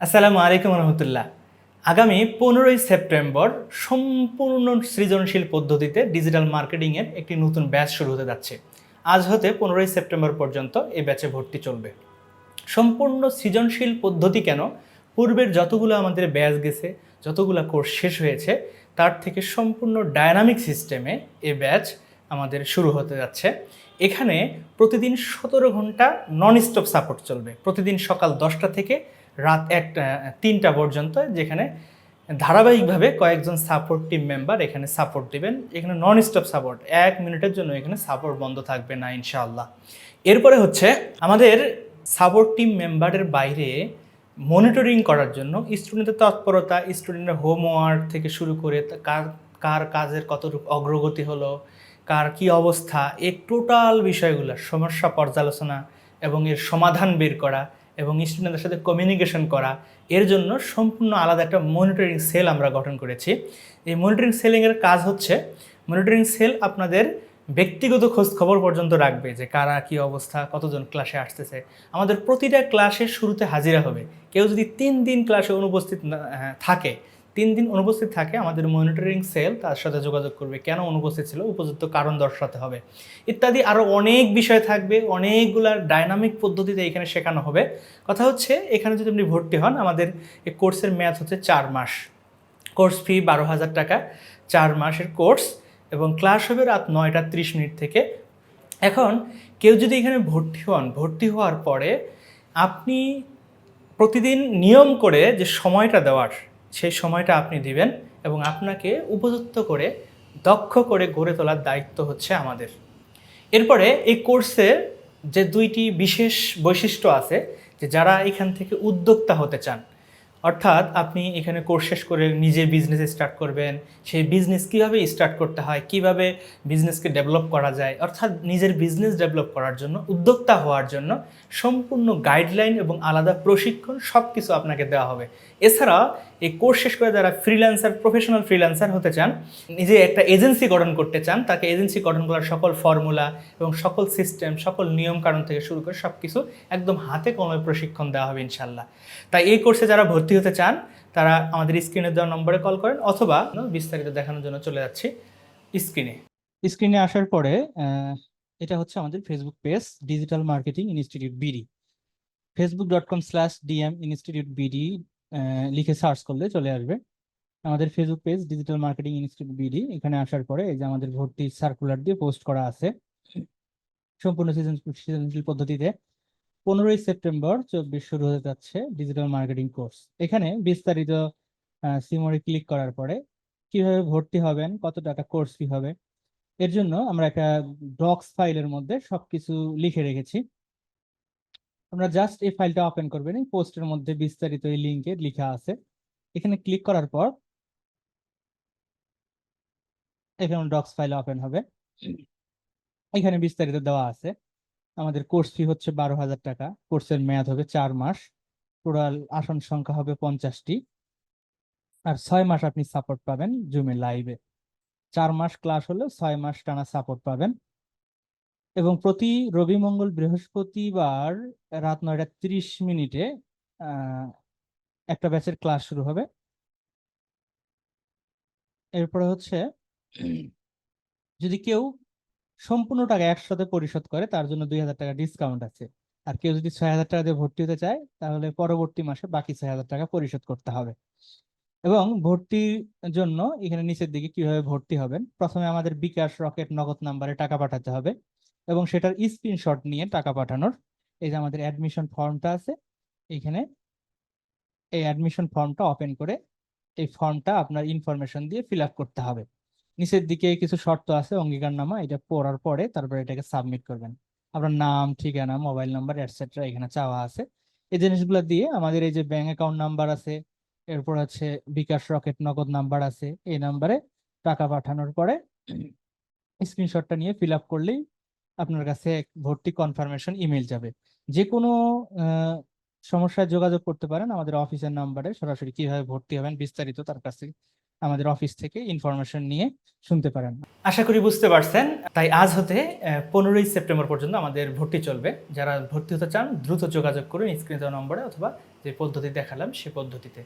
আসসালামু আলাইকুম রহমতুল্লাহ। আগামী পনেরোই সেপ্টেম্বর সম্পূর্ণ সৃজনশীল পদ্ধতিতে ডিজিটাল মার্কেটিংয়ের একটি নতুন ব্যাচ শুরু হতে যাচ্ছে। আজ হতে পনেরোই সেপ্টেম্বর পর্যন্ত এই ব্যাচে ভর্তি চলবে। সম্পূর্ণ সৃজনশীল পদ্ধতি কেন? পূর্বের যতগুলো আমাদের ব্যাচ গেছে, যতগুলো কোর্স শেষ হয়েছে, তার থেকে সম্পূর্ণ ডায়নামিক সিস্টেমে এ ব্যাচ আমাদের শুরু হতে যাচ্ছে। এখানে প্রতিদিন সতেরো ঘণ্টা নন স্টপ সাপোর্ট চলবে। প্রতিদিন সকাল দশটা থেকে রাত একটা, তিনটা পর্যন্ত, যেখানে ধারাবাহিকভাবে কয়েকজন সাপোর্ট টিম মেম্বার এখানে সাপোর্ট দিবেন। এখানে নন স্টপ সাপোর্ট এক মিনিটের জন্য এখানে সাপোর্ট বন্ধ থাকবে না, ইনশাআল্লাহ। এরপরে হচ্ছে আমাদের সাপোর্ট টিম মেম্বারের বাইরে মনিটরিং করার জন্য স্টুডেন্টের তৎপরতা স্টুডেন্টের হোমওয়ার্ক থেকে শুরু করে কার কার কাজের কতটুকু অগ্রগতি হলো কার কি অবস্থা এই টোটাল বিষয়গুলো সমস্যা পর্যালোচনা এবং এর সমাধান বের করা এবং স্টুডেন্টদের সাথে কমিউনিকেশন করা এর জন্য সম্পূর্ণ আলাদা একটা মনিটরিং সেল আমরা গঠন করেছি। এই মনিটরিং সেলিংয়ের কাজ হচ্ছে মনিটরিং সেল আপনাদের ব্যক্তিগত খোঁজ খবর পর্যন্ত রাখবে যে কারা কি অবস্থা কতজন ক্লাসে আসতেছে। আমাদের প্রতিটা ক্লাসের শুরুতে হাজিরা হবে। কেউ যদি তিন দিন ক্লাসে অনুপস্থিত হ্যাঁ, থাকে তিন দিন অনুপস্থিত থাকে আমাদের মনিটরিং সেল তার সাথে যোগাযোগ করবে কেন অনুপস্থিত ছিল, উপযুক্ত কারণ দর্শাতে হবে। ইত্যাদি আরও অনেক বিষয় থাকবে অনেকগুলার ডাইনামিক পদ্ধতিতে এখানে শেখানো হবে। কথা হচ্ছে, এখানে যদি আপনি ভর্তি হন, আমাদের এই কোর্সের ম্যাথ হচ্ছে চার মাস। কোর্স ফি বারো হাজার টাকা, চার মাসের কোর্স এবং ক্লাস হবে রাত নয়টা ত্রিশ মিনিট থেকে। এখন, কেউ যদি এখানে ভর্তি হন, ভর্তি হওয়ার পরে আপনি প্রতিদিন নিয়ম করে যে সময়টা দেওয়ার সেই সময়টা আপনি দিবেন এবং আপনাকে উপযুক্ত করে, দক্ষ করে গড়ে তোলার দায়িত্ব হচ্ছে আমাদের। এরপরে এই কোর্সের যে দুইটি বিশেষ বৈশিষ্ট্য আছে, যে যারা এখান থেকে উদ্যোক্তা হতে চান, অর্থাৎ আপনি এখানে কোর্স শেষ করে নিজে বিজনেস স্টার্ট করবেন, সেই বিজনেস কীভাবে স্টার্ট করতে হয়, কীভাবে বিজনেসকে ডেভেলপ করা যায়, অর্থাৎ নিজের বিজনেস ডেভেলপ করার জন্য, উদ্যোক্তা হওয়ার জন্য সম্পূর্ণ গাইডলাইন এবং আলাদা প্রশিক্ষণ সব কিছু আপনাকে দেওয়া হবে। এছাড়া এই কোর্স শেষ করে যারা ফ্রিল্যান্সার প্রফেশনাল ফ্রিল্যান্সার হতে চান, নিজে একটা এজেন্সি গঠন করতে চান, তাকে এজেন্সি গঠন করার সকল ফর্মুলা এবং সকল সিস্টেম সকল নিয়ম কানুন থেকে শুরু করে সব কিছু একদম হাতে কলমে প্রশিক্ষণ দেওয়া হবে ইনশাল্লাহ তাই এই কোর্সে যারা ভর্তি হতে চান, তারা আমাদের স্ক্রিনে দেওয়া নম্বরে কল করেন অথবা বিস্তারিত দেখানোর জন্য চলে যাচ্ছি স্ক্রিনে স্ক্রিনে আসার পরে এটা হচ্ছে আমাদের Facebook page digital marketing institute BD Facebook dot com slash DM institute BD লিখে সার্চ করলে চলে আসবে। আমাদের Facebook page digital marketing institute BD এখানে আসার পরে এই যে আমাদের ভর্তি সার্কুলার দিয়ে পোস্ট করা আছে। সম্পূর্ণ সৃজন- সৃজনশীল পদ্ধতিতে। পনেরোই সেপ্টেম্বর চব্বিশ শুরু হতে যাচ্ছে ডিজিটাল মার্কেটিং কোর্স এখানে বিস্তারিত সিমোরে ক্লিক করার পরে কীভাবে ভর্তি হবেন, কত টাকা কোর্স ফি হবে, এর জন্য আমরা একটা ডক্স ফাইলের মধ্যে সবকিছু লিখে রেখেছি। আমরা জাস্ট এই ফাইলটা ওপেন করবেন এই পোস্টের মধ্যে বিস্তারিত এই লিঙ্কে লেখা আছে। এখানে ক্লিক করার পর এখানে ডক্স ফাইল ওপেন হবে। এখানে বিস্তারিত দেওয়া আছে। আমাদের কোর্স ফি হচ্ছে বারো হাজার টাকা। কোর্সের মেয়াদ হবে চার মাস। টোটাল আসন সংখ্যা হবে পঞ্চাশটি। আর ছয় মাস আপনি সাপোর্ট পাবেন জুমে লাইভে চার মাস ক্লাস হলে ছয় মাস টানা সাপোর্ট পাবেন। এবং প্রতি রবি মঙ্গল বৃহস্পতিবার রাত নয়টা তিরিশ মিনিটে একটা ব্যাচের ক্লাস শুরু হবে। এরপরে হচ্ছে যদি কেউ সম্পূর্ণ টাকা একসাথে পরিশোধ করে, তার জন্য দুই হাজার টাকা ডিসকাউন্ট আছে। আর কেউ যদি ছয় হাজার টাকা দিয়ে ভর্তি হতে চায়, তাহলে পরবর্তী মাসে বাকি ছয় হাজার টাকা পরিশোধ করতে হবে। এবং ভর্তির জন্য এখানে নিচের দিকে কীভাবে ভর্তি হবেন, প্রথমে আমাদের বিকাশ রকেট নগদ নাম্বারে টাকা পাঠাতে হবে। এবং সেটার স্ক্রিনশট নিয়ে টাকা পাঠানোর। এই যে আমাদের অ্যাডমিশন ফর্মটা আছে, এখানে এই অ্যাডমিশন ফর্মটা ওপেন করে এই ফর্মটা আপনার ইনফরমেশন দিয়ে ফিল করতে হবে। নিচের দিকে কিছু শর্ত আছে, অঙ্গীকারনামা, এটা পড়ার পরে তারপরে এটাকে সাবমিট করবেন। আপনার নাম, ঠিকানা মোবাইল নাম্বার এটসেট্রা এখানে চাওয়া আছে। এই জিনিসগুলো দিয়ে আমাদের এই যে ব্যাংক অ্যাকাউন্ট নাম্বার আছে, এরপর হচ্ছে বিকাশ রকেট নগদ নাম্বার আছে, এই নাম্বারে টাকা পাঠানোর পরে স্ক্রিনশটটা নিয়ে ফিল করলেই আপনার কাছে এক ভর্তি কনফার্মেশন ইমেল যাবে। যে কোনো সমস্যায় যোগাযোগ করতে পারেন। আমাদের অফিসের নাম্বারে সরাসরি কীভাবে ভর্তি হবেন বিস্তারিত তার কাছে আমাদের অফিস থেকে ইনফরমেশন নিয়ে শুনতে পারেন। আশা করি বুঝতে পারছেন। তাই আজ হতে পনেরোই সেপ্টেম্বর পর্যন্ত আমাদের ভর্তি চলবে। যারা ভর্তি হতে চান, দ্রুত যোগাযোগ করুন স্ক্রিন নম্বরে অথবা যে পদ্ধতি দেখালাম সে পদ্ধতিতে।